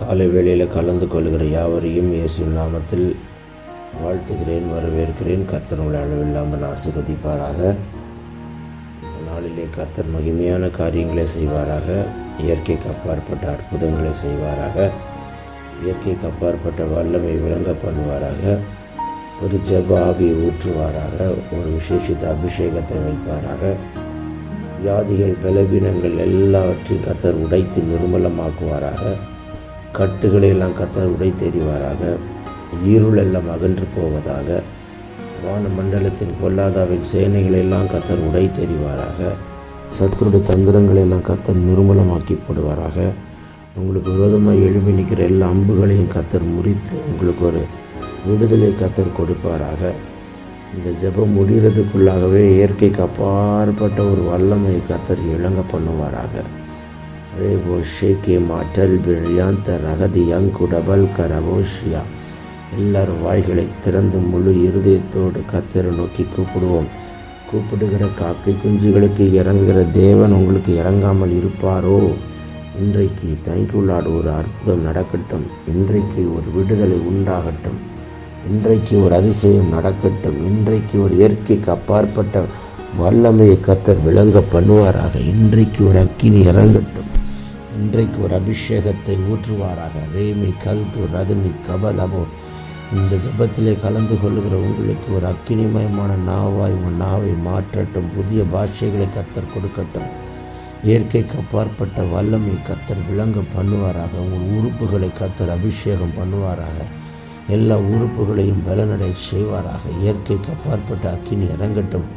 காலை வேளையில் கலந்து கொள்கிற யாவரையும் இயேசு நாமத்தில் வாழ்த்துகிறேன் வரவேற்கிறேன். கர்த்தர் உங்களை அளவில்லாமல் ஆசீர்வதிப்பாராக. இந்த நாளிலே கர்த்தர் மகிமையான காரியங்களை செய்வாராக. இயற்கைக்கு அப்பாற்பட்ட அற்புதங்களை செய்வாராக. இயற்கைக்கு அப்பாற்பட்ட வல்லமை விளங்க பண்ணுவாராக. ஒரு ஜப ஆவியை ஊற்றுவாராக. ஒரு விசேஷித்த அபிஷேகத்தை வைப்பாராக. வியாதிகள் பலவீனங்கள் எல்லாவற்றையும் கர்த்தர் உடைத்து நிர்மலமாக்குவாராக. கட்டுகளை எல்லாம் கத்தர் உடை தெரிவாராக ஈருள் எல்லாம் அகன்று போவதாக. வான மண்டலத்தின் பொல்லாதாவின் சேனைகளை எல்லாம் கத்தர் உடை தெரிவாராக சத்துருடைய தந்திரங்களை எல்லாம் கத்தர் நிர்மலமாக்கி போடுவாராக. உங்களுக்கு விரோதமாக எழுப்பி நிற்கிற எல்லா அம்புகளையும் கத்தர் முறித்து உங்களுக்கு ஒரு விடுதலை கத்தர் கொடுப்பாராக. இந்த ஜெபம் முடிகிறதுக்குள்ளாகவே இயற்கைக்கு அப்பாற்பட்ட ஒரு வல்லமையை கத்தர் இழங்க பண்ணுவாராக. ரேபோ ஷேகே மாட்டல் பிரியாந்த ரகதி யங்கு கரபோஷியா எல்லாரும் வாய்களை திறந்து முழு இருதயத்தோடு கத்தரை நோக்கி கூப்பிடுவோம். கூப்பிடுகிற காக்கை குஞ்சுகளுக்கு இறங்குகிற தேவன் உங்களுக்கு இறங்காமல் இருப்பாரோ? இன்றைக்கு தேங்க்யூலாடு ஒரு அற்புதம் நடக்கட்டும். இன்றைக்கு ஒரு விடுதலை உண்டாகட்டும். இன்றைக்கு ஒரு அதிசயம் நடக்கட்டும். இன்றைக்கு ஒரு இயற்கைக்கு அப்பாற்பட்ட வல்லமையை கத்தர் விளங்க பண்ணுவாராக. இன்றைக்கு ஒரு அக்கினி இறங்கட்டும். இன்றைக்கு ஒரு அபிஷேகத்தை ஊற்றுவாராக. ரேமி கல்து ரதனி கபலபோ இந்த ஜபத்திலே கலந்து கொள்ளுகிற உங்களுக்கு ஒரு அக்கினிமயமான நாவாய் உன் நாவை மாற்றட்டும். புதிய பாஷைகளை கத்தர் கொடுக்கட்டும். இயற்கைக்கு அப்பாற்பட்ட வல்லமை கத்தர் விளங்க பண்ணுவாராக. உங்கள் உறுப்புகளை கத்தர் அபிஷேகம் பண்ணுவாராக. எல்லா உறுப்புகளையும் பலனடை செய்வாராக. இயற்கைக்கு அப்பாற்பட்ட அக்கினி இறங்கட்டும்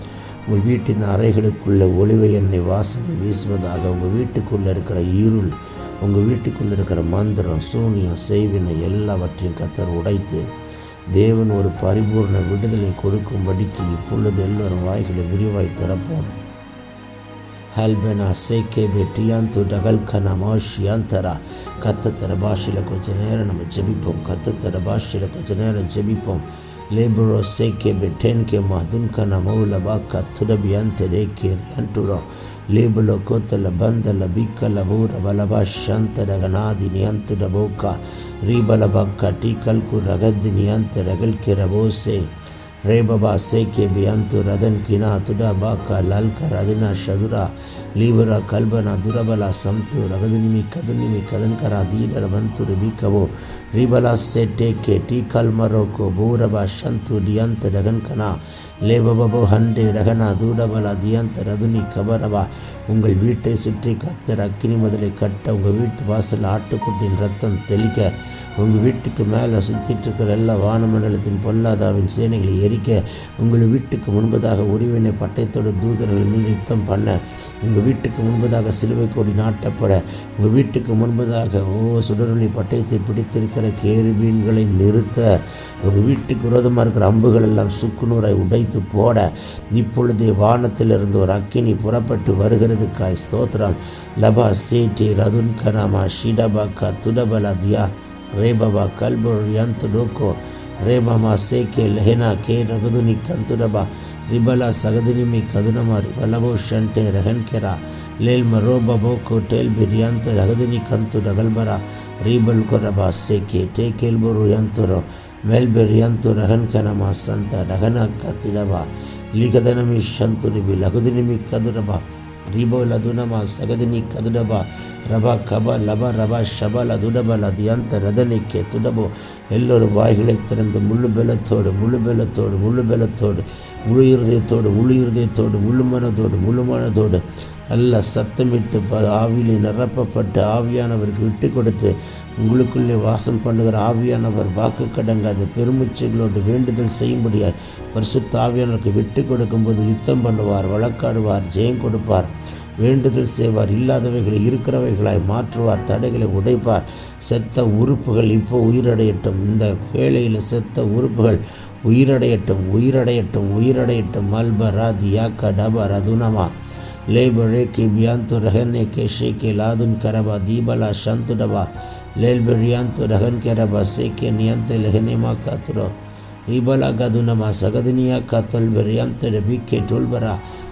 உங்கள் வீட்டின் அறைகளுக்குள்ள ஒளிவை எண்ணெய் வாசனை வீசுவதாக உங்கள் வீட்டுக்குள்ளே இருக்கிற இருள் உங்கள் வீட்டுக்குள்ளே இருக்கிற மந்திரம் சூனியம் செய்வினை எல்லாவற்றையும் கத்தர் உடைத்து தேவன் ஒரு பரிபூர்ண விடுதலை கொடுக்கும்படிக்கு இப்பொழுது எல்லோரும் வாய்களை விரிவாய் திறப்போம். ஹல்பெனா சேகே பெட்டியாந்து டகல்கனா மாஷியாந்தரா கத்தத்தர பாஷையில் கொஞ்ச நேரம் நம்ம ஜெபிப்போம். lebro seke betenke mahdunka na maula baka turabiante reke rianturo leblo kota la banda la bika la bura balaba shanta raganadi niantu raboka riba la baka tikal ku ragad niante ragal ke rabose Rebaba Seke Biantu Radhan Kina Tudabaka Lalka Radhina Shadura Libra Kalbana Durabala Samtu Ragadinimi Kadunimi Kadankara Dida Rabantu Ribikavo Ribala Seteke Tikal Maroko Buraba Shantu Dianta Ragankana லேபபோ Hande ரகனா தூடபல தியந்த ரதுனி கபரவா. உங்கள் வீட்டை சுற்றி கத்தர் அக்கினி முதலை கட்ட உங்கள் வீட்டு வாசல் ஆட்டுக்குட்டின் ரத்தம் தெளிக்க. உங்கள் வீட்டுக்கு மேலே சுற்றிட்டு இருக்கிற எல்லா வானமண்டலத்தின் பொல்லாதாவின் சேனைகளை எரிக்க. உங்கள் வீட்டுக்கு முன்பதாக உரிவினை பட்டயத்தோடு தூதர்களை நிறுத்தம் பண்ண. உங்கள் வீட்டுக்கு முன்பதாக சிலுவை கொடி நாட்டப்பட உங்கள் வீட்டுக்கு முன்பதாக ஓ சுடரொளி பட்டயத்தை பிடித்திருக்கிற கேருபீன்களை நிறுத்த உங்கள் வீட்டுக்கு விரோதமாக இருக்கிற அம்புகள் எல்லாம் சுக்குநூரை உடைத்து போட இப்பொழுதே வானத்திலிருந்து ஒரு அக்கினி புறப்பட்டு வருகிறது காய் ஸ்தோத்ரம் லபா சேட்டி ரதுன் கனாமா ஷிடபாக்கா துடபலதியா ரேபபா கல்பொர் யந்து டோக்கோ ரேபமா சேகே லெஹெனா கே ரகுதுனி கந்துடபா ರಿಬಲ ಸಗದಿನಿಮಿ ಕದುನಮ ರಿಬಲಬೋ ಶಂಟೆ ರೆಹನ್ಕೆರ ಲೇಲ್ಮ ರೋಬ ಬೋಕೋ ಟೇಲ್ ಬಿರಿಯಂತ ರಗದಿನಿ ಕಂತು ಡಗಲ್ಬರ ರೀಬಲ್ ಕೊರಬ ಸೇಕೆ ಟೇ ಕೇಲ್ಬುರು ಯಂತುರೋ ಮೆಲ್ಬೆರ್ ಯಂತು ರಹನ್ಕನಮ ಸಂತ ರಹನ ಕತ್ತಿಡಬ ಲಿಗದನಮಿ ಶಂತುರಿಬಿ ಲಗುದಿನಿಮಿ ಕದುರಬ ರಿಬೋ ಲದುನಮ ಸಗದಿನಿ ಕದುಡಬ ರಬ ಕಬ ಲಬ ರಬ ಶಬ ಲದುಡಬ ಲದಿಯಂತ ರದನಿಕ್ಕೆ ತುಡಬು எல்லோரும் வாய்களை திறந்து முழு பலத்தோடு முழு பலத்தோடு முழு பலத்தோடு முழு இருதயத்தோடு முழு இருதயத்தோடு முழு மனதோடு முழு மனதோடு அல்ல சத்தமிட்டு ப ஆவியிலே நிரப்பப்பட்டு ஆவியானவருக்கு விட்டு கொடுத்து உங்களுக்குள்ளே வாசம் பண்ணுகிற ஆவியானவர் வாக்கு கடங்காது. பெருமிச்சைகளோடு வேண்டுதல் செய்யும்படியாய் பரிசுத்த ஆவியானவருக்கு விட்டு கொடுக்கும்போது யுத்தம் பண்ணுவார் வழக்காடுவார் ஜெயம் கொடுப்பார் வேண்டுதல் செய்வார் இல்லாதவைகளை இருக்கிறவைகளாய் மாற்றுவார் தடைகளை உடைப்பார். செத்த உறுப்புகள் இப்போ உயிரடையட்டும். இந்த வேளையில் செத்த உறுப்புகள் உயிரடையட்டும் உயிரடையட்டும் உயிரடையட்டும். மல்ப ராதியா கடப ரதுனமா ले बड़े के बयान तो கே के शे के लादुन करबा दीबला शंत डबा लेल बरियान तो रहन के रबा से के नियंत लहने माँ कातुरो கதுனமா சகதினியா கத்தல் பெரியாந்த ரபிக்கே டோல்பரா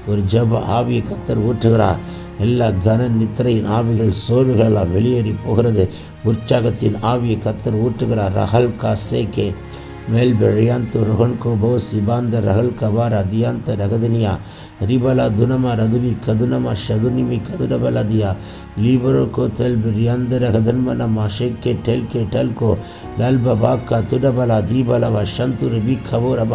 ஒரு ஜப ஆவியை கத்தர் ஊற்றுகிறார் எல்லா கன நித்திரையின் ஆவிகள் சோர்வுகளெல்லாம் வெளியேறி போகிறது உற்சாகத்தின் ஆவியை கத்தர் ஊற்றுகிறார் ரஹல் கா காசேகே சேகே ಮೇಲ್ ಬೆಳೆಯಾಂತು ರೋಹನ್ ಕೋಬೋ ಸಿಬಾಂದ ರಹಲ್ ಕಬಾರ್ ಅದಿಯಾಂತ ರಗದನಿಯ ರಿಬಲ ದುನಮ ರದುನಿ ಕದುನಮ ಶದುನಿಮಿ ಕದುಡಬಲ ದಿಯ ಲೀಬರೋ ಕೋ ತೆಲ್ ಬಿರಿಯಾಂದ ರಗದನ್ಮನ ಮಾಶೆಕ್ಕೆ ಟೆಲ್ಕೆ ಟೆಲ್ಕೋ ಲಾಲ್ ಬಬಾಕ ತುಡಬಲ ದೀಬಲವ ಶಂತು ರಿಬಿ ಖಬೋರಬ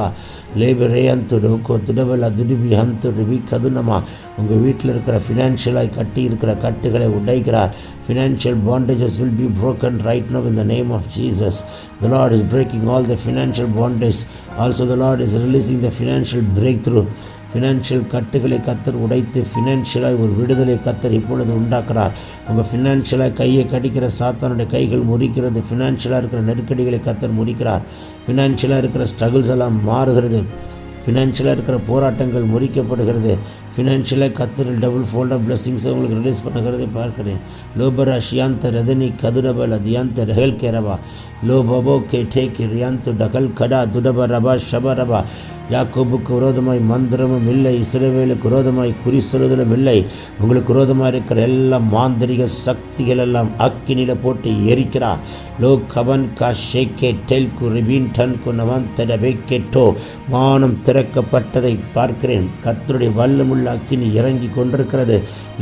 லேபரேயந்து டோக்கோ துடபல துடிபி ஹம்து ரிபி கதுனமா உங்கள் வீட்டில் இருக்கிற ஃபினான்ஷியலாய் கட்டி இருக்கிற கட்டுகளை உடைக்கிறார் financial bondages will be broken right now in the name of Jesus. The Lord is breaking all the financial bondage. Also the Lord is releasing the financial breakthrough. Financial கட்டுகளை கத்தர் உடைத்து ஃபினான்ஷியலாக ஒரு விடுதலை கத்தர் இப்பொழுது உண்டாக்குறார் உங்கள் ஃபினான்ஷியலாக கையை கடிக்கிற சாத்தானுடைய கைகள் முறிக்கிறது ஃபினான்ஷியலாக இருக்கிற நெருக்கடிகளை கத்தர் முறிக்கிறார் ஃபினான்ஷியலாக இருக்கிற ஸ்ட்ரகிள்ஸ் எல்லாம் மாறுகிறது ஃபினான்ஷியலாக இருக்கிற போராட்டங்கள் முறிக்கப்படுகிறது. ஃபினான்ஷியலாக கத்தரில் டபுள் ஃபோல்ட் ஆஃப் உங்களுக்கு ரிலீஸ் பண்ணுகிறதை பார்க்கிறேன். லோபரா ஷியாந்த ரதனி கதுரபல் அதியாந்த ரெஹல் கேரவா. லோ பபோ கே டே கி ரியாந்து டகல் கடா துடப ரபா ஷப ரபா. யாக்கோபுக்கு விரோதமாய் மந்திரமும் இல்லை இஸ்ரவேலுக்கு விரோதமாய் குறி சொல்லுதலும் இல்லை. உங்களுக்கு விரோதமாக இருக்கிற எல்லா மாந்திரிக சக்திகள் எல்லாம் அக்கினியில் போட்டு எரிக்கிறா. லோ கவன் கா ஷேக்கே டெல் கு ரிபீன் டன் கு நவன் தடவை கெட்டோ த திறக்கப்பட்டதை பார்க்கிறேன். கத்தருடைய வல்லமுள்ள அக்கினி இறங்கி கொண்டிருக்கிறது.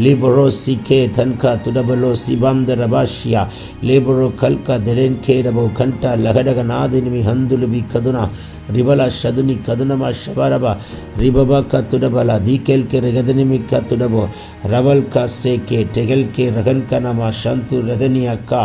லிபரோ சிகே தன்கா துடபலோ சிபாந்த ரபாஷியா. லிபரோ கல்கா திரேன் கே ரபோ கண்டா லகடக நாதினிமி ஹந்துலுபி கதுனா. ரிபலா ஷதுனி கதுனமா ஷபரபா. ரிபபா க துடபலா தீகேல் கே ரகதனிமி கா துடபோ. ரவல் கா சே கே டெகல் கே ரகன் கனமா ஷந்து ரதனி அக்கா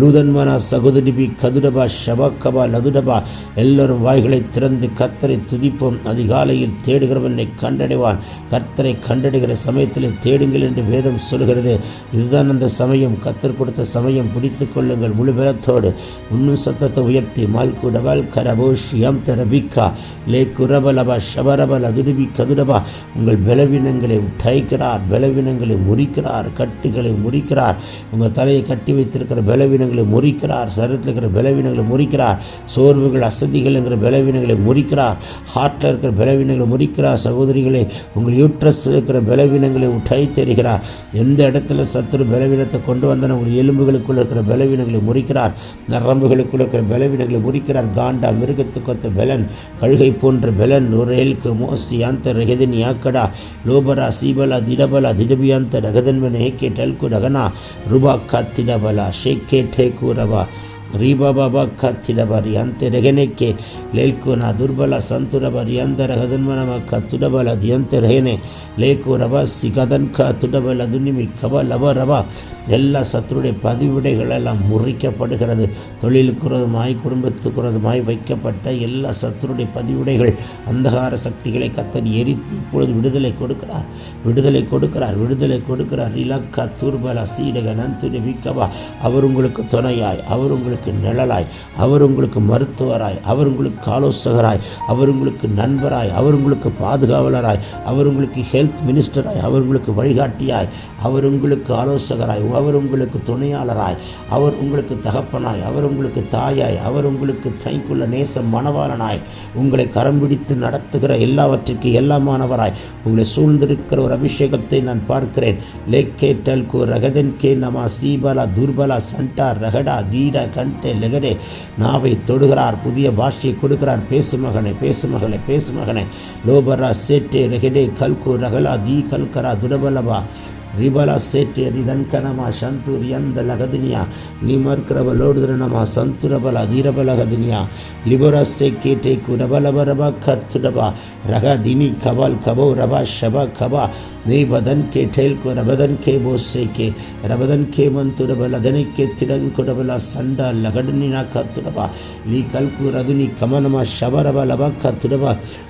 லூதன்மனா சகுதனிபி கதுடபா ஷபக்கபா லதுடபா. எல்லோரும் வாய்களை திறந்து கத்தரை துதிப்போம். அதிகாலையில் தேடுகிறவனை கண்டடைவான். கத்தரை கண்டடைகிற சமயத்தில் தேடுங்கள் என்று வேதம் சொல்கிறது இதுதான் அந்த சமயம். கத்தர் கொடுத்த சமயம். பிடித்து கொள்ளுங்கள் முழு பலத்தோடு இன்னும் சத்தத்தை உயர்த்தி. மால்குடவால் கரபோஷியம் தரபிக்கா லே குரபலபா ஷபரபல துடுபி கதுடபா. உங்கள் பலவீனங்களை உடைக்கிறார். பலவீனங்களை முறிக்கிறார். கட்டுகளை முறிக்கிறார். உங்கள் தலையை கட்டி வைத்திருக்கிற பலவீனங்களை முறிக்கிறார். சரத்தில் இருக்கிற பலவீனங்களை முறிக்கிறார். சோர்வுகள் அசதிகள் என்கிற பலவீனங்களை முறிக்கிறார். ஹார்ட்டில் இருக்கிற பலவீனங்களை முறிக்கிறார். சகோதரிகளே உங்கள் யூட்ரஸ் இருக்கிற பலவீனங்களை உடை தெரிகிறார் எந்த இடத்துல சத்துரு பலவீனத்தை கொண்டு வந்தால் உங்கள் எலும்புகளுக்குள்ள இருக்கிற பலவீனங்களை முறிக்கிறார். நரம்புகளுக்குள்ள இருக்கிற பலவீனங்களை முறிக்கிறார். காண்டா மிருகத்துக்கொத்த பலன் கழுகை போன்ற பலன் நுரேல்கு மோசி அந்த ரகதின் யாக்கடா லோபரா சீபலா திடபலா திடபியாந்த ரகதன்மன் ஏகே டல்கு ரகனா ருபா காத்திடபலா ஷேக்கே டே கூரவா ರೀಬಾಬಾಬಾ ಕತ್ತಿಡಬರಿ ಅಂತೆ ರೆಗೆನೆಕ್ಕೆ ಲೇಲ್ಕು ನಾ ದುರ್ಬಲ ಸಂತುರಬರಿ ಅಂದ ರಹದನ್ಮನಮ ಕತ್ತುಡಬಲ ದಿಯಂತೆ ರೆಹನೆ ಲೇಕು ರಬ ಸಿಗದನ್ ಕ துடபல துனிமி கப லப ரபா எல்லா சத்துருடைய பதிவிடைகளெல்லாம் முறிக்கப்படுகிறது தொழிலுக்குறதுமாய் குடும்பத்துக்குறதுமாய் வைக்கப்பட்ட எல்லா சத்துருடைய பதிவிடைகள் அந்தகார சக்திகளை கத்தன் எரித்து இப்பொழுது விடுதலை கொடுக்கிறார் விடுதலை கொடுக்கிறார் விடுதலை கொடுக்கிறார் இலக்கா தூர்பல சீடக நந்துரி விக்கவா அவர் உங்களுக்கு துணையாய் அவர் உங்களுக்கு நிழலாய் அவர் உங்களுக்கு மருத்துவராய் அவர் உங்களுக்கு ஆலோசகராய் அவர் உங்களுக்கு நண்பராய் அவர் உங்களுக்கு பாதுகாவலராய் அவர் உங்களுக்கு ஹெல்த் மினிஸ்டராய் அவர் உங்களுக்கு வழிகாட்டியாய் அவர் உங்களுக்கு ஆலோசகராய் அவர் உங்களுக்கு துணையாளராய் அவர் உங்களுக்கு தகப்பனாய் அவர் உங்களுக்கு தாயாய் அவர் உங்களுக்கு தைக்குள்ள நேச மணவாளனாய் உங்களை கரம் பிடித்து நடத்துகிற எல்லாவற்றிற்கு எல்லாமானவராய் உங்களை சூழ்ந்திருக்கிற ஒரு அபிஷேகத்தை நான் பார்க்கிறேன் லேக்கே டல்கு ரகதன் கே நமா சீபலா துர்பலா சண்டா ரகடா தீடா கண்டே லெகடே நாவை தொடுகிறார் புதிய பாஷையை கொடுக்கிறார். பேசு மகனை பேசு மகனை பேசு மகனை. லோபரா சேட்டே ரெகடே கல்கு ரகலா தீ கல்கரா துடபலபா ರಿಬಲ ಸೇಟೆ ನಿಧನ್ಕನಮ ಶಂತುರ್ ಎಂದ ಲಗದಿನಿಯ ಲಿಮರ್ಕ್ರಬ ಲೋಡುದ್ರ ನಮ ಸಂತುರಬಲ ದೀರಬಲ ಗದಿನಿಯ ಲಿಬರ ಸೇಕೇಟೆ ಕುರಬಲ ಬರಬ ಕತ್ತುಡಬ ರಗ ದಿನಿ ಕಬಲ್ ಕಬೋ ರಬ ಶಬ ಕಬ ನೀ ಬದನ್ ಕೆ ಠೇಲ್ಕು ರಬದನ್ ಕೆ ಬೋಸೇಕೆ ರಬದನ್ ಕೆ ಮಂತುಡಬ ಲಗನಿಕೆ ತಿರಂಕುಡಬಲ ಸಂಡ ಲಗಡನಿನ ಕತ್ತುಡಬ ಲೀ ಕಲ್ಕು ರದುನಿ ಕಮನಮ ಶಬರಬ ಲಬ ಕತ್ತುಡಬ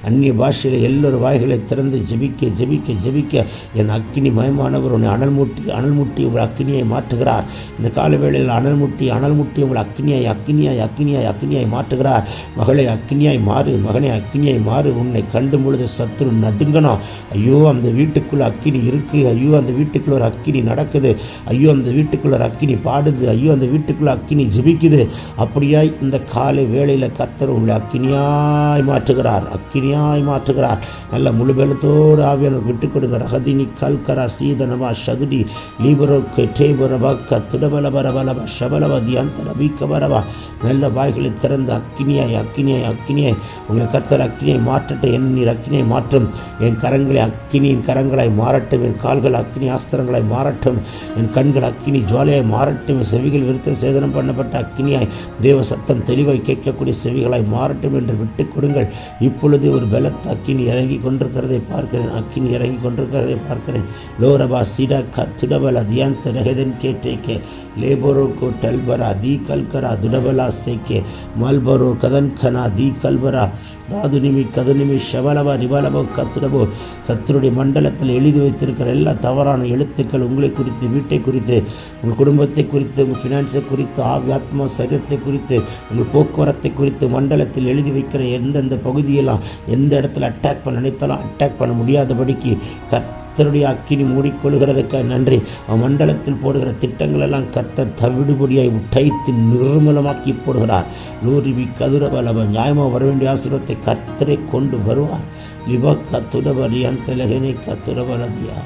அந்நிய பாஷையில் எல்லோரும் வாய்களை திறந்து ஜெபிக்க ஜெபிக்க ஜெபிக்க என் அக்னி மயமானவர் உன்னை அனல் மூட்டி அனல் மூட்டி உங்கள் அக்னியை மாற்றுகிறார். இந்த காலவேளையில் அனல் மூட்டி அனல் மூட்டி உங்கள் அக்னியாய் அக்னியாய் அக்னியாய் அக்னியாய் மாற்றுகிறார். மகளை அக்னியாய் மாறு மகனை அக்னியாய் மாறு உன்னை கண்டும் பொழுது சத்துரு நடுங்கணும் ஐயோ அந்த வீட்டுக்குள்ளே அக்கினி இருக்குது ஐயோ அந்த வீட்டுக்குள்ள ஒரு அக்கினி நடக்குது. ஐயோ அந்த வீட்டுக்குள்ள ஒரு அக்கினி பாடுது. ஐயோ அந்த வீட்டுக்குள்ள அக்கினி ஜிபிக்குது அப்படியாய் இந்த காலை வேளையில் கர்த்தர் உங்களை அக்கினியாய் மாற்றுகிறார் அக்கினியாய் மாற்றுகிறார். நல்ல முழு பலத்தோடு ஆவியானவர் விட்டுக் கொடுங்க ரகதினி கல்கரா சீதனம் சீதனவா சதுடி லீபரோ கெட்டேபரவா கத்துடபல பரபலவா ஷபலவா தியாந்தர பரவா நல்ல வாய்களை திறந்த அக்கினியாய் அக்கினியாய் அக்கினியாய். உங்களை கத்தர் அக்கினியை மாற்றட்டும் என் நீர் அக்கினியை மாற்றும். என் கரங்களை அக்கினியின் கரங்களாய் மாறட்டும் என் கால்கள் அக்கினி ஆஸ்திரங்களாய் மாறட்டும். என் கண்கள் அக்கினி ஜுவாலையாய் மாறட்டும் என் செவிகள் விருத்த சேதனம் பண்ணப்பட்ட அக்கினியாய். தேவ சத்தம் தெளிவாய் கேட்கக்கூடிய செவிகளாய் மாறட்டும் என்று விட்டுக் கொடுங்கள். இப்பொழுது ஒரு பலத்த அக்கினி இறங்கி கொண்டிருக்கிறதை பார்க்கிறேன் அக்கினி இறங்கி கொண்டிருக்கிறதை பார்க்கிறேன். லோரபா சிடா கத்துடபல தியாந்த ரகதன் கேட்டேக்கே. லேபரோ கோ டல்பரா தி கல்கரா துடபலா சேக்கே. மல்பரோ கதன்கனா தி கல்பரா. ராதுனிமி கதுனிமி ஷவலவா ரிவலவோ கத்துடபோ சத்துருடைய மண்டலத்தில் எழுதி வைத்திருக்கிற எல்லா தவறான எழுத்துக்கள் உங்களை குறித்து வீட்டை குறித்து உங்கள் குடும்பத்தை குறித்து உங்கள் ஃபினான்ஸை குறித்து ஆவி ஆத்மா சரீரத்தை குறித்து உங்கள் போக்குவரத்தை குறித்து மண்டலத்தில் எழுதி வைக்கிற எந்தெந்த பகுதியெல்லாம் எந்த இடத்துல அட்டாக் பண்ண நினைத்தாலும் அட்டாக் பண்ண முடியாதபடிக்கு கத் கர்த்தருடைய அக்கினி மூடிக்கொள்கிறதுக்கு நன்றி அவன் மண்டலத்தில் போடுகிற திட்டங்கள் எல்லாம் கர்த்தர் தவிடுபடியாய் உடைத்து நிர்மலமாக்கி போடுகிறார் நூறிவி கதுரபலவ நியாயமாக வர வேண்டிய ஆசீர்வத்தை கர்த்தரை கொண்டு வருவார் லிபக்க துடபலி அந்த லெகனை கத்துரபலதியா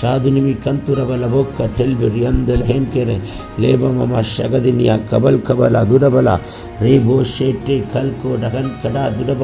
ಶಾದುನಿಮಿ ಕಂತುರಬಲ ಬೊಕ್ಕ ಟೆಲ್ಬಿರಿ ಅಂದಲ ಹೆಂಕೆರೆ ಲೇಬಮಮ ಶಗದಿನಿಯ ಕಬಲ್ ಕಬಲ ದುಡಬಲ ರೇಬೋ ಶೇಟೆ ಕಲ್ಕೋ ಡಗನ್ ಕಡ ದುಡಬ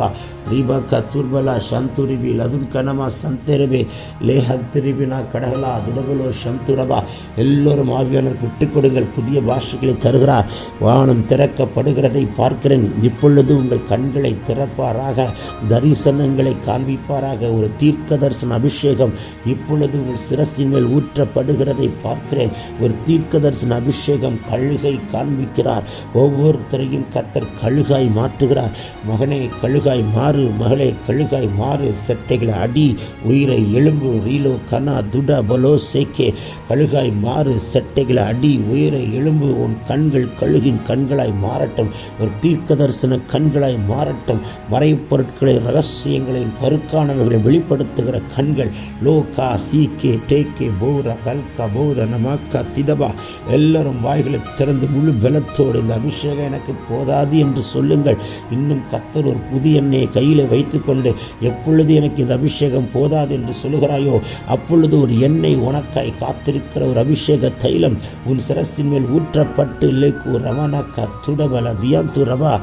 ரீபக்கா துர்பலா சந்துருபி லதுன் கனமா சந்தெருபே லேஹத் திருபினா கடகலா திடபுலோ சந்துரபா எல்லோரும் ஆவியானருக்கு விட்டுக் கொடுங்கள் புதிய பாஷைகளை தருகிறார் வானம் திறக்கப்படுகிறதை பார்க்கிறேன் இப்பொழுது உங்கள் கண்களை திறப்பாராக தரிசனங்களை காண்பிப்பாராக ஒரு தீர்க்க தரிசன அபிஷேகம் இப்பொழுது உங்கள் சிரசின் மேல் ஊற்றப்படுகிறதை பார்க்கிறேன் ஒரு தீர்க்க தரிசன அபிஷேகம் கழுகை காண்பிக்கிறார் ஒவ்வொருத்தரையும் கத்தர் கழுகாய் மாற்றுகிறார் மகனை கழுகாய் மாறு மகளே கழுகாய் மாறு செட்டைகளை அடி உயிரை எலும்பு ரீலோ கனா துடா பலோ சேக்கே. கழுகாய் மாறு செட்டைகளை அடி உயிரை எலும்பு உன் கண்கள் கழுகின் கண்களாய் மாறட்டும். ஒரு தீர்க்க தரிசன கண்களாய் மாறட்டும். மறைப் பொருட்களை ரகசியங்களையும் கருக்கானவைகளை வெளிப்படுத்துகிற கண்கள். லோகா சீக்கே டேக்கே பௌர கல்கா பௌத நமக்கா திடபா. எல்லாரும் வாய்களை திறந்து முழு பலத்தோடு இந்த அபிஷேகம் எனக்கு போதாது என்று சொல்லுங்கள். இன்னும் கத்தர் ஒரு புதிய எண்ணெயை கையில் வைத்துக்கொண்டு எப்பொழுது எனக்கு இந்த அபிஷேகம் போதாது என்று சொல்லுகிறாயோ அப்பொழுது ஒரு எண்ணெய் உனக்காய் காத்திருக்கிற ஒரு அபிஷேக தைலம் உன் சிரசின் மேல் ஊற்றப்பட்டு லேக்கு ரமணக்க துடபல தியாந்து ரவா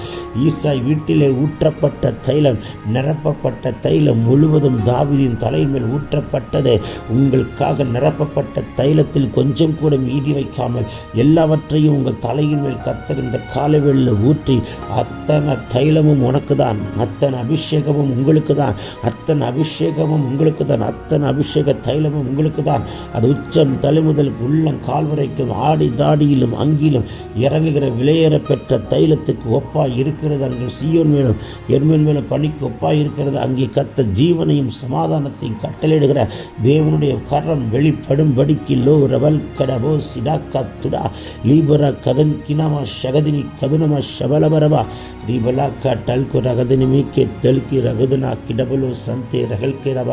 ஈசாய் வீட்டிலே ஊற்றப்பட்ட தைலம் நிரப்பப்பட்ட தைலம் முழுவதும் தாவிதின் தலையின் மேல் ஊற்றப்பட்டது உங்களுக்காக நிரப்பப்பட்ட தைலத்தில் கொஞ்சம் கூட மீதி வைக்காமல் எல்லாவற்றையும் உங்கள் தலையின் மேல் கத்தர் இந்த காலவெளியில் ஊற்றி அத்தனை தைலமும் உனக்கு தான் அத்தனை அபிஷேகமும் உங்களுக்கு தான். அத்தனை அபிஷேகமும் உங்களுக்கு தான். அத்தனை அபிஷேக தைலமும் உங்களுக்கு தான். அது உச்சம் தலைமுதல் உள்ளம் கால்வரைக்கும் ஆடி தாடியிலும் அங்கிலும் இறங்குகிற விலையேற பெற்ற தைலத்துக்கு ஒப்பாய் இருக்கிறது அங்கே சீயோன் மேலும் எர்மன் மேலும் பணிக்கு ஒப்பாய் இருக்கிறது. அங்கே கத்த ஜீவனையும் சமாதானத்தையும் கட்டளையிடுகிற தேவனுடைய கரம் வெளிப்படும்படிக்கு லோ ரவல் கடவோ சிடாக்கா துடா. லீபரா கதன் கினாமா ஷகதினி கதுனமா ஷபலபரவா. லீபலாக்கா டல்கு குரகதினி மீக்கே ತೆಲ್ಕಿ ರಗದನ ಕಿಡಬಲು ಸಂತೆ ರಗಲ್ಕೆರವ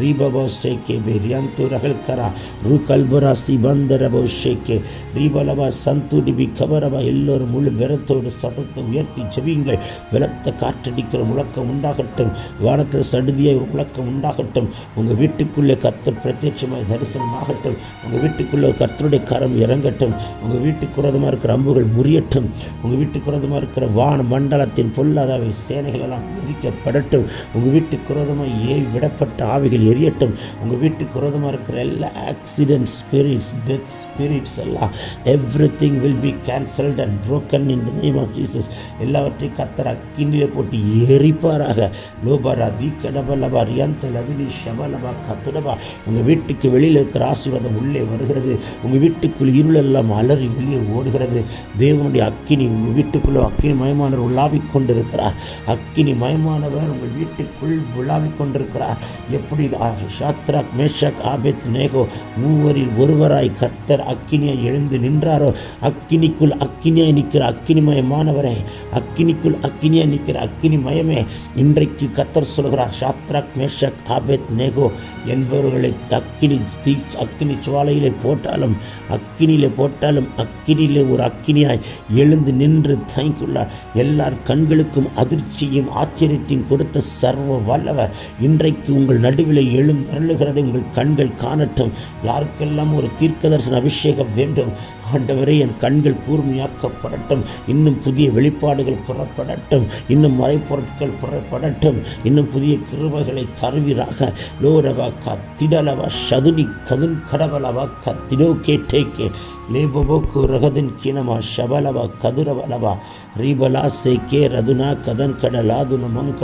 ರೀಬಬೋ ಸೇಕೆ ಬೇರಿಯಂತು ರಗಲ್ಕರ ರು ಕಲ್ಬರ ಸಿಬಂದರಬೋ ಶೇಕೆ ரீபலவா சந்துடிபி கபரவா எல்லோரும் முழு பெரத்தோடு சதத்தை உயர்த்தி ஜெபியுங்கள் பலத்த காற்றடிக்கிற முழக்கம் உண்டாகட்டும் வானத்தில் சடுதியாய் ஒரு முழக்கம் உண்டாகட்டும் உங்கள் வீட்டுக்குள்ளே கர்த்தர் பிரத்யட்சமாய் தரிசனமாகட்டும் உங்கள் வீட்டுக்குள்ளே கர்த்தருடைய கரம் இறங்கட்டும் உங்கள் வீட்டுக்கு விரோதமாக இருக்கிற அம்புகள் முறியட்டும் உங்கள் வீட்டுக்கு விரோதமாக இருக்கிற வான மண்டலத்தின் பொல்லாதாவை சேனைகள் எல்லாம் எரி துண்டிக்கப்படட்டும் உங்கள் வீட்டுக்கு விரோதமாக ஏவி விடப்பட்ட ஆவிகள் எரியட்டும். உங்கள் வீட்டுக்கு குரோதமாக இருக்கிற எல்லா ஆக்சிடென்ட் ஸ்பிரிட்ஸ் டெத் ஸ்பிரிட்ஸ் எல்லாம் everything will be cancelled and broken in the name of Jesus எல்லாவற்றையும் கத்தர் அக்கினியில் போட்டு எரிப்பாராக. லோபாரா தி கடபலபா ரியந்த அதினி ஷபலபா கத்துடபா. உங்கள் வீட்டுக்கு வெளியில் இருக்கிற ஆசீர்வாதம் உள்ளே வருகிறது. உங்கள் வீட்டுக்குள் இருளெல்லாம் அலறி வெளியே ஓடுகிறது. தேவனுடைய அக்கினி உங்கள் வீட்டுக்குள்ளே அக்கினி மயமானவர் உலாவிக் கொண்டிருக்கிறார் அக்கினி மயமானவர் உங்கள் வீட்டுக்குள் உலாவிக் கொண்டிருக்கிறார் எப்படி இது ஷாத்ராக் மேஷக் ஆபேத் நேகோ மூவரில் ஒருவராய் கத்தர் அக்கினியை எழுந்து நின்றாரோ? அக்கினிக்குள் அக்கினியாய் நிற்கிற அக்கினிமயமானவரே அக்கினிக்குள் அக்கினியாய் நிற்கிற அக்கினி மயமே இன்றைக்கு கத்தர் சொல்கிறார் ஷாத்ராக் மேஷக் ஆபேத் நேகோ என்பவர்களை அக்கினி தீ அக்கினி சுவாலையிலே போட்டாலும் அக்கினியிலே போட்டாலும் அக்கினியிலே ஒரு அக்கினியாய் எழுந்து நின்று தங்கியுள்ளார் எல்லார் கண்களுக்கும் அதிர்ச்சியும் ஆச்சரியத்தையும் கொடுத்த சர்வ வல்லவர். இன்றைக்கு உங்கள் நடுவில் எழுந்தருளுகிறதை உங்கள் கண்கள் காணட்டும். யாருக்கெல்லாம் ஒரு தீர்க்க தரிசன அபிஷேகம் வேண்டும்? ஆண்டவரே என் கண்கள் கூர்மையாக்கப்படட்டும். இன்னும் புதிய வெளிப்பாடுகள் புறப்படட்டும். இன்னும் மறைப்பொருட்கள் புறப்படட்டும். இன்னும் புதிய கிருபைகளை தருவீராக. லோரவா கத்திடலவா சதுனி கதுன் கடவலவா கத்திடோ கேட்டேக்கே லேபபோக்கு ரகதின் கினமா ஷபலவா கதுரவலவா. ரீபலா சேக்கே ரதுனா கதன் கடலாதுன மங்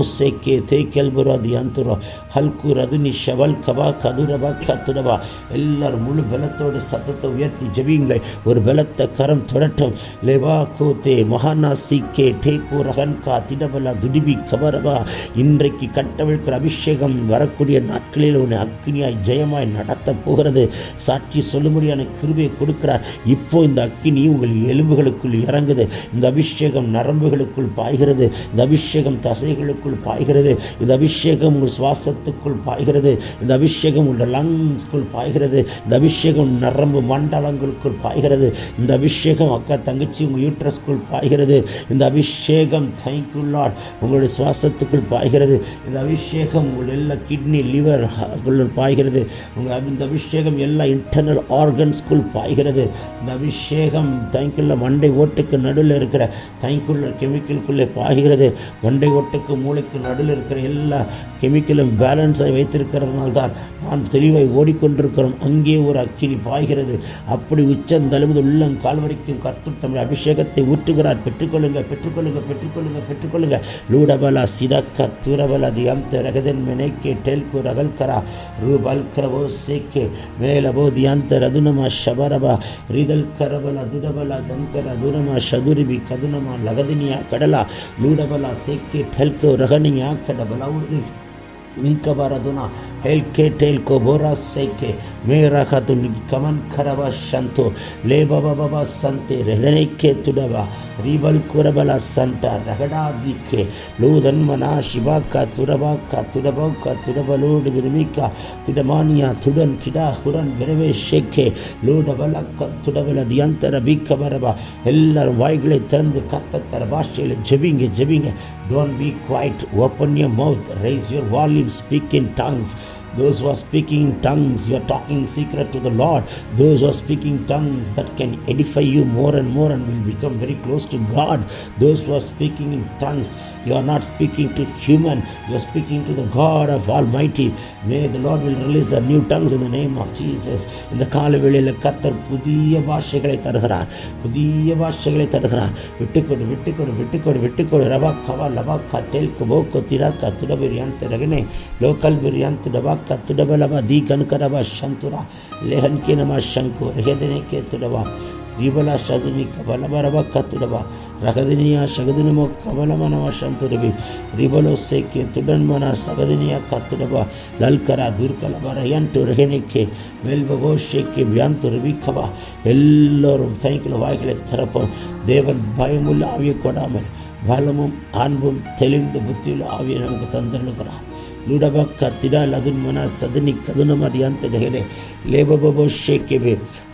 சே கே தே தேக்கெல்புரோ தியாந்துரோ. ஹல்கு ரதுனி ஷவல் கபா கதுரவா கத்துரவா எல்லாரும் முழு பலத்தோடு சத்தத்தை உயர்த்தி ஜபியுங்கள் ஒரு பலத்த கரம் தொடட்டும். லெவா கோத்தே மகானா சீக்கே டேகோ ரகன்கா திடபலா துடிபி கபரவா. இன்றைக்கு கட்டவிழ்கிற அபிஷேகம் வரக்கூடிய நாட்களில் உன்னை அக்னியாய் ஜெயமாய் நடத்த போகிறது. சாட்சி சொல்லும்படியான கிருபையை கொடுக்கிறார். இப்போ இந்த அக்கினி உங்கள் எலும்புகளுக்குள் இறங்குது. இந்த அபிஷேகம் நரம்புகளுக்குள் பாய்கிறது. இந்த அபிஷேகம் தசைகளுக்குள் பாய்கிறது. இந்த அபிஷேகம் உங்கள் சுவாசத்துக்குள் பாய்கிறது. இந்த அபிஷேகம் உங்கள் லங்ஸ்க்குள் பாய்கிறது. இந்த அபிஷேகம் நரம்பு மண்டலங்களுக்குள் பாய்கிறது. இந்த அபிஷேகம் அக்கா தங்கச்சி உங்கள் யூட்ரஸ்க்குள் பாய்கிறது. இந்த அபிஷேகம் தேங்க்யூலாட் உங்களுடைய சுவாசத்துக்குள் பாய்கிறது. இந்த அபிஷேகம் உங்கள் எல்லா கிட்னி லிவர் பாய்கிறது. உங்கள் இந்த அபிஷேகம் எல்லா இன்டர்னல் ஆர்கன்ஸ்க்குள் பாய்கிறது. இந்த அபிஷேகம் தேங்க்யூல்ல மண்டை ஓட்டுக்கு நடுவில் இருக்கிற தேங்க்யூல கெமிக்கலுக்குள்ளே பாய்கிறது. மண்டை ஓட்டுக்கு மூளைக்கு நடுவில் இருக்கிற எல்லா கெமிக்கலும் பேலன்ஸாக வைத்திருக்கிறதுனால தான் நான் தெளிவாய் ஓடிக்கொண்டிருக்கிறோம். அங்கே ஒரு அக்கினி ஆகிறது அப்படி உச்சந்தளவு உள்ளம் கால்வரிக்கும் கர்த்தர் தமிழ் அபிஷேகத்தை ஊற்றுகிறார். பெற்றுக்கொள்ளுங்க பெற்றுக்கொள்ளுங்க பெற்றுக்கொள்ளுங்க பெற்றுக்கொள்ளுங்க. லூடபல சிதக்க துரபல தியம் திரகதன் மெனைக்கே டெல்கு ரகல்கரா. ரூபல்கரவோ சேக்கே மேலவோ தியாந்தர் ரதுனமா ஷபரபா. ரிதல் கரபல துடபல தன்கர துரமா சதுரிபி கதுனமா லகதினியா கடலா. லூடபலா சேக்கே டெல்கு ரகனியா கடபலா உடுது மின்கபரதுனா elke tel kobora seke mera khatun kaman karaba shanto le baba baba sante redene ke tudaba ribal kurabala santa ragada dikke ludan mana shiva ka turaba ka tudaba ka tudaba lod dirmika tidamania tudan kida huran bereve sheke லோடபல கத்துடபல தியந்தர பீக்கபரபா எல்லாரும் வாய்களை திறந்து கத்தத்தர பாஷையில் ஜெபிங்க ஜெபிங்க don't be quiet open your mouth raise your volume speak in tongues those who are speaking in tongues you are talking secret to the lord those who are speaking tongues that can edify you more and more and will become very close to god those who are speaking in tongues you are not speaking to human you are speaking to the god of almighty may the lord will release the new tongues in the name of jesus இந்த கால வேளையில் கத்தர் புதிய பாஷைகளை தருகிறார் புதிய பாஷைகளை தருகிறார் விட்டுக்கொடு விட்டுக்கொடு விட்டுக்கொடு விட்டுக்கொடு ரபா கவா லபா கட்டேல் குபோக்கோ திராக்கா துடபிரியான் ரகனே லோக்கல் பிரியான் துடபா கத்துடபலபா தி கணுக்கரபா சந்துரா லேஹன் கே நம ಶಂಕು ರೆಹದನೆ ಕೆ ತುಡವ ದೀಬಲ ಶದುನಿ ಕಬಲಬರಬ ಕತ್ತುಡವ ರಗದಿನಿಯ ಶಗದಿನಮೊ ಕಬಲಮನವ ಶಂತುರವಿ ರಿಬಲೋ ಸೇಕೆ ತುಡನ್ಮನ ಸಗದಿನಿಯ ಕತ್ತುಡವ ಲಲ್ಕರ ದುರ್ಕಲಬ ರಯಂಟು ರೆಹಣಿಕೆ மெல்பகோ ஷேக்கே வியாந்து ரவிக்கவா எல்லோரும் சைக்கிள் வாய்களை திறப்போம் தேவன் பயமுள்ள ஆவியை கொடாமல் பலமும் அன்பும் தெளிந்த புத்தியுள்ள ஆவியை நமக்கு தந்திருக்கிறார் ಲುಡಬಕ್ಕ ತಿಡಲ್ ಅದನ್ ಮನ ಸದನಿ ಕದುನ ಮರಿಯಂತ ಹೇಳೆ ಲೇಬಬೋ ಶೇಕೆವೆ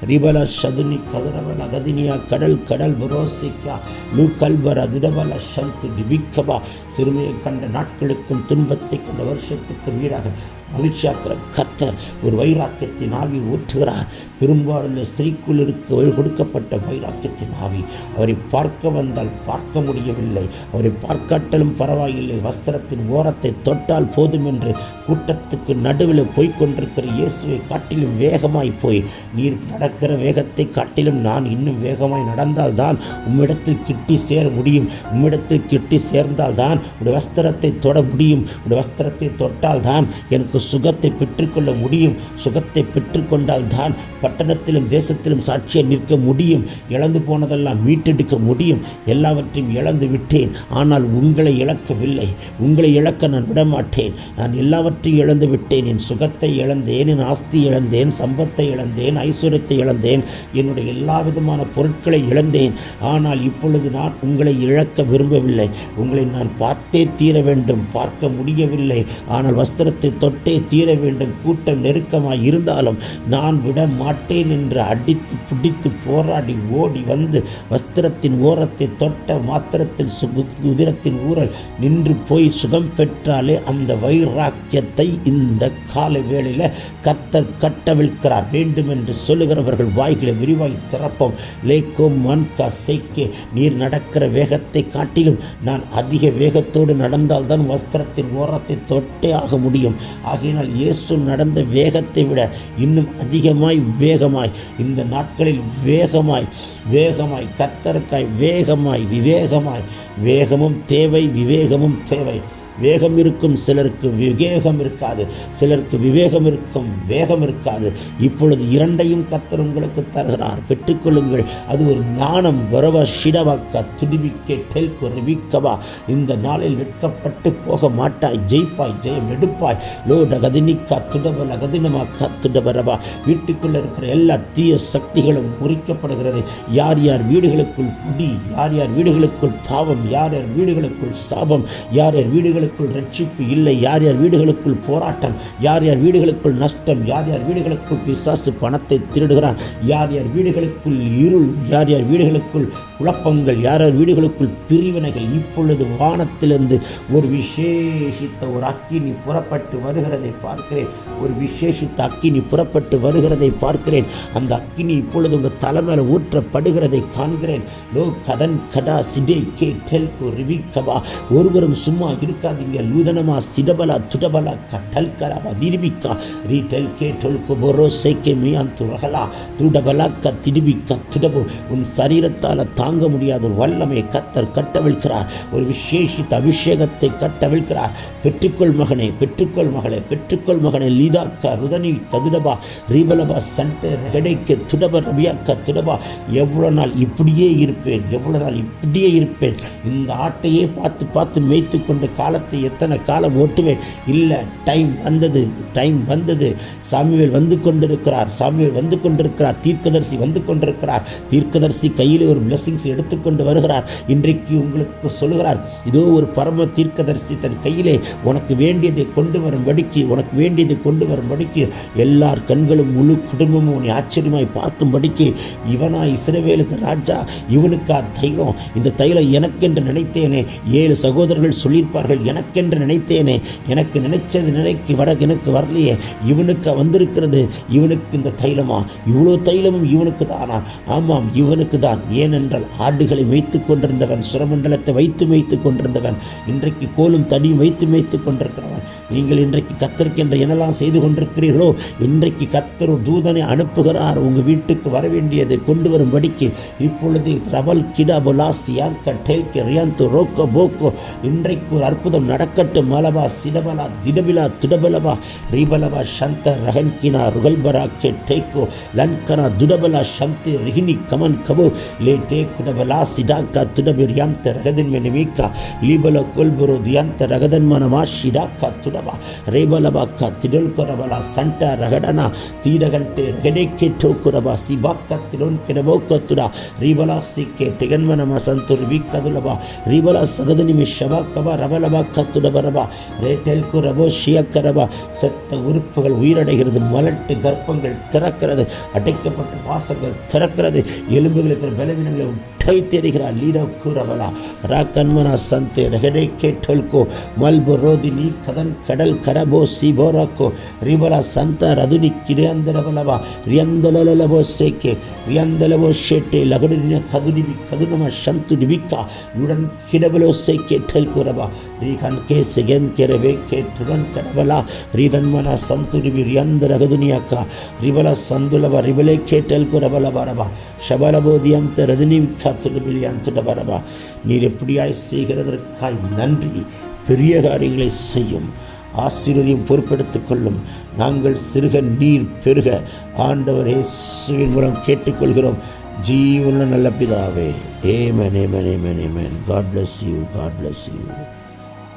ರಿಬಲ ಸದನಿ ಕದರಬಲ ಅಗದಿನಿಯ கடல் கடல் பரோசிக்கா லூ கல்பர துடபல சந்து டிபிக்கபா சிறுமையை கண்ட நாட்களுக்கும் துன்பத்தை கண்ட வருஷத்துக்கும் வீடாக மகிழ்ச்சியாக்குற கர்த்தர் ஒரு வைராக்கியத்தின் ஆவி ஊற்றுகிறார். பெரும்பாலும் இந்த ஸ்திரீக்குள் இருக்க கொடுக்கப்பட்ட வைராக்கியத்தின் ஆவி. அவரை பார்க்க வந்தால் பார்க்க முடியவில்லை. அவரை பார்க்காட்டலும் பரவாயில்லை. வஸ்திரத்தின் ஓரத்தை தொட்டால் போதும் என்று கூட்டத்துக்கு நடுவில் போய்கொண்டிருக்கிற இயேசுவை காட்டிலும் வேகமாய் போய் நீர் நடக்கிற வேகத்தை காட்டிலும் நான் இன்னும் வேகமாய் நடந்தால் தான் உம்மிடத்தில் கிட்டி சேர முடியும். உம்மிடத்தில் கிட்டி சேர்ந்தால் தான் உடைய வஸ்திரத்தை தொட முடியும். உடைய வஸ்திரத்தை தொட்டால் தான் எனக்கு சுகத்தை பெற்றுக்கொள்ள முடியும். சுகத்தை பெற்றுக்கொண்டால் தான் பட்டணத்திலும் தேசத்திலும் சாட்சியை நிற்க முடியும். இழந்து போனதெல்லாம் மீட்டெடுக்க முடியும். எல்லாவற்றையும் இழந்து விட்டேன். ஆனால் உங்களை இழக்கவில்லை. உங்களை இழக்க நான் விடமாட்டேன். நான் எல்லாவற்றையும் இழந்து விட்டேன். என் சுகத்தை இழந்தேன். என் ஆஸ்தி இழந்தேன். சம்பத்தை இழந்தேன். ஐஸ்வர்யத்தை இழந்தேன். என்னுடைய எல்லா விதமான பொருட்களை இழந்தேன். ஆனால் இப்பொழுது நான் உங்களை இழக்க விரும்பவில்லை. உங்களை நான் பார்த்தே தீர வேண்டும். பார்க்க முடியவில்லை. ஆனால் வஸ்திரத்தை தொட்டு தீர வேண்டும் கூட்டம் நெருக்கமாக இருந்தாலும் நான் விட மாட்டேன் என்று அடித்து பிடித்து போராடி ஓடி வந்து வஸ்திரத்தின் ஓரத்தை தொட்ட மாத்திரத்தில் உதிரத்தின் ஊரல் நின்று போய் சுகம் பெற்றாலே அந்த வைராக்கியத்தை இந்த கால வேளையில் கத்தர் கட்டவிழ்கிறார் வேண்டும் என்று சொல்லுகிறவர்கள் வாய்களை விரிவாய் திறப்போம். லேக்கோ மன்கா சேக்கே நீர் நடக்கிற வேகத்தை காட்டிலும் நான் அதிக வேகத்தோடு நடந்தால்தான் வஸ்திரத்தின் ஓரத்தை தொட்டே ஆக முடியும். ஆகையினால் இயேசு நடந்த வேகத்தை விட இன்னும் அதிகமாய் வேகமாய் இந்த நாட்களில் வேகமாய் வேகமாய் கத்தருக்காய் வேகமாய் விவேகமாய் வேகமும் தேவை விவேகமும் தேவை. வேகம் இருக்கும் சிலருக்கு விவேகம் இருக்காது. சிலருக்கு விவேகம் இருக்கும் வேகம் இருக்காது. இப்பொழுது இரண்டையும் கத்தர் உங்களுக்கு தருகிறார். பெற்றுக்கொள்ளுங்கள் அது ஒரு ஞானம் வரவ ஷிடவாக்க துடிவிக்க டெல்கு ரிவிக்கவா இந்த நாளில் வெட்கப்பட்டு போக மாட்டாய். ஜெயிப்பாய் ஜெயம் எடுப்பாய். லோட கதினிக்கா துடபல கதினமா துடபரவா வீட்டுக்குள்ள இருக்கிற எல்லா தீய சக்திகளும் முறிக்கப்படுகிறது. யார் யார் வீடுகளுக்குள் குடி யார் யார் வீடுகளுக்குள் பாவம் யார் யார் வீடுகளுக்குள் சாபம் யார் யார் வீடுகளுக்கு வீடுகளுக்குள் ரட்சிப்பு இல்லை. யார் யார் வீடுகளுக்குள் போராட்டம்? யார் யார் வீடுகளுக்குள் நஷ்டம்? யார் யார் வீடுகளுக்குள் பிசாசு பணத்தை திருடுகிறான்? யார் யார் வீடுகளுக்குள் இருள்? யார் யார் வீடுகளுக்குள் குழப்பங்கள் யாரார் வீடுகளுக்குள் பிரிவினைகள் இப்பொழுது வானத்திலிருந்து ஒரு விசேஷித்த ஒரு அக்கினி புறப்பட்டு வருகிறதை பார்க்கிறேன். ஒரு விசேஷித்த அக்கினி புறப்பட்டு வருகிறதை பார்க்கிறேன். அந்த அக்கினி இப்பொழுது உங்கள் தலைமையில் ஊற்றப்படுகிறதை காண்கிறேன். லோ கதன் கடா சிடே கே டெல்கோ ரிவிக்கவா. ஒருவரும் சும்மா இருக்காதீங்க. லூதனமா சிடபலா துடபலா கடல் கராபா திரிபிக்கா ரீடெல் கே டொல்கோ போரோ சேக்கே மியான் துரகலா. துடபலா க திடிபிக்கா துடபு. உன் சரீரத்தால் தான் தாங்க முடியாத ஒரு வல்லமை கத்தர் கட்டவிழ்கிறார் ஒரு விசேஷித்த அபிஷேகத்தை கட்டவிழ்கிறார் பெற்றுக்கொள் மகனே பெற்றுக்கொள் மகளே பெற்றுக்கொள் மகனே. லீடாக்கா ருதனி கதுடபா ரீபலபா சண்டே கிடைக்க துடப ரபியாக்கா துடபா எவ்வளோ நாள் இப்படியே இருப்பேன் எவ்வளோ நாள் இப்படியே இருப்பேன். இந்த ஆட்டையே பார்த்து பார்த்து மேய்த்து கொண்ட காலத்தை எத்தனை காலம் ஓட்டுவேன். இல்லை டைம் வந்தது டைம் வந்தது. சாமிவேல் வந்து கொண்டிருக்கிறார் சாமிவேல் வந்து கொண்டிருக்கிறார் தீர்க்கதரிசி வந்து கொண்டிருக்கிறார். தீர்க்கதரிசி கையில் ஒரு பிளெஸிங்ஸ் எடுத்துக்கொண்டு வருகிறார். இன்றைக்கு உங்களுக்கு சொல்லுகிறார் இதோ ஒரு பரம தீர்க்கதரிசி தன் கையிலே உனக்கு வேண்டியதை கொண்டு வரும்படிக்கு உனக்கு வேண்டியதை கொண்டு வரும்படிக்கு எல்லார் கண்களும் முழு குடும்பமும் உன்னை ஆச்சரியமாய் பார்க்கும்படிக்கு இவனா இஸ்ரவேலுக்கு ராஜா இவனுக்கா தைலம்? இந்த தைலம் எனக்கென்று நினைத்தேனே ஏழு சகோதரர்கள் சொல்லியிருப்பார்கள் எனக்கென்று நினைத்தேனே எனக்கு நினைச்சது நினைக்கு வர எனக்கு வரலையே இவனுக்கு வந்திருக்கிறது இவனுக்கு இந்த தைலமா? இவ்வளோ தைலமும் இவனுக்கு தானா ஆமாம் இவனுக்கு தான் ஏனென்றால் ஆடுகளை மேய்த்து கொண்டிருந்தவன் சுரமண்டலத்தை வைத்து மேய்த்து கொண்டிருந்தவன் இன்றைக்கு கோலும் தடியும் வைத்து மேய்த்து கொண்டிருக்கிறவன். நீங்கள் இன்றைக்கு கத்தருக்கென்ற என்னெல்லாம் செய்து கொண்டிருக்கிறீர்களோ இன்றைக்கு கத்தர் தூதனை அனுப்புகிறார். உங்கள் வீட்டுக்கு வர வேண்டியதை கொண்டு வரும்படிக்கு இப்பொழுது ரபல் கிடா பொலாசியா கட்டேல்கே ரியாந்து ரோக்கோ போக்கோ இன்றைக்கு ஒரு அற்புதம் நடக்கட்டும். மலபா சிடபலா திடபிலா துடபலவா ரீபலவா சந்த ரகன்கினா ருகல்பரா கே டேக்கோ லன்கனா துடபலா சந்தி ரிகினி கமன் கபோ லே டே குடபலா சிடாக்கா துடபிரியாந்த ரகதின் மெனிமீக்கா லீபல கொல்புரு தியாந்த ரகதன் மனமா ஷிடாக்கா துடபா ரேபலபாக்கா திடல்கொரபலா சண்ட ரகடனா தீடகண்டே ரகடேக்கே டோக்குரபா சிபாக்கா திடோன் ಕೆಡಬೋಕತ್ತುಡ ರೀಬಲ ಸಿಕ್ಕೆ ತೆಗನ್ವನಮ ಸಂತುರ್ ವಿಕ್ಕದುಲಬ ರೀಬಲ ಸಗದನಿಮಿ ಶಬಾಕಬ ರಬಲಬ கத்துடபரப ரேட்டெல்கு ரபோ ஷியக்கரப செத்த உறுப்புகள் உயிரடைகிறது மலட்டு கர்ப்பங்கள் திறக்கிறது அடைக்கப்பட்ட வாசங்கள் திறக்கிறது எலும்புகளுக்கு பலவீனங்களை விட்டு கை தெரிகிறார் லீடோ கூறவலா ராக்கன்மனா சந்தே ரெகடே கேட்டல்கோ மல்போ ரோதினி கதன் கடல் கரபோ சிபோராக்கோ ரிபலா சந்த ரதுனி கிரியாந்தரவலவா ರಿಯಂದಲಲವೋ ಸೇಕೆ ರಿಯಂದಲವೋ ಶೆಟ್ಟೆ ಲಗಡಿನ ಕದುನಿಬಿ ಕದುನಮ ಶಂತು ನಿಬಿಕ್ಕ ನುಡನ್ ಕಿಡಬಲೋ ಸೇಕೆ ಠಲ್ಕುರಬ ರೀಖನ್ ಕೆ ಸೆಗೆನ್ ಕೆರವೆ ಕೆ ಟುಡನ್ ಕಡಬಲ ರೀದನ್ಮನ ಸಂತುರಿಬಿ ರಿಯಂದರ ಗದುನಿಯಕ್ಕ ರಿಬಲ ಸಂದುಲವ ರಿಬಲೆ ಕೆ ಟಲ್ಕುರಬಲ ಬರಬ ಶಬಲಬೋದಿ ಅಂತ ರದನಿ விக்காத்துடுபிலி அந்துட பரபா நீர் எப்படியாய் செய்கிறதற்காய் நன்றி பெரிய காரியங்களை செய்யும் ஆசீர்வதியும் பொறுப்பெடுத்துக் கொள்ளும் நாங்கள் சிறுக நீர் பெருக ஆண்டவர் இயேசுவின் மூலம் கேட்டுக்கொள்கிறோம் ஜீவன நல்ல பிதாவே amen amen amen amen God bless you God bless you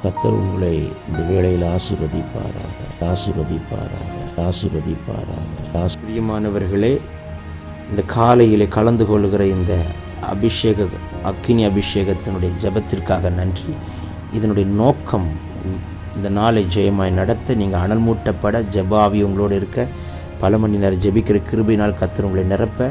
கத்தர் உங்களை இந்த வேளையில் ஆசிர்வதிப்பாராக ஆசிர்வதிப்பாராக ஆசிர்வதிப்பாராக ஆசீர் பிரியமானவர்களே இந்த காலையிலே கலந்து கொள்கிற இந்த அபிஷேக அக்கினி அபிஷேகத்தினுடைய ஜெபத்திற்காக நன்றி. இதனுடைய நோக்கம் இந்த நாளை ஜெயமாய் நடத்த நீங்கள் அனல் மூட்டப்பட ஜபாவி உங்களோடு இருக்க பல மணி நேரம் ஜெபிக்கிற கிருபினால் கத்திர உங்களை நிரப்ப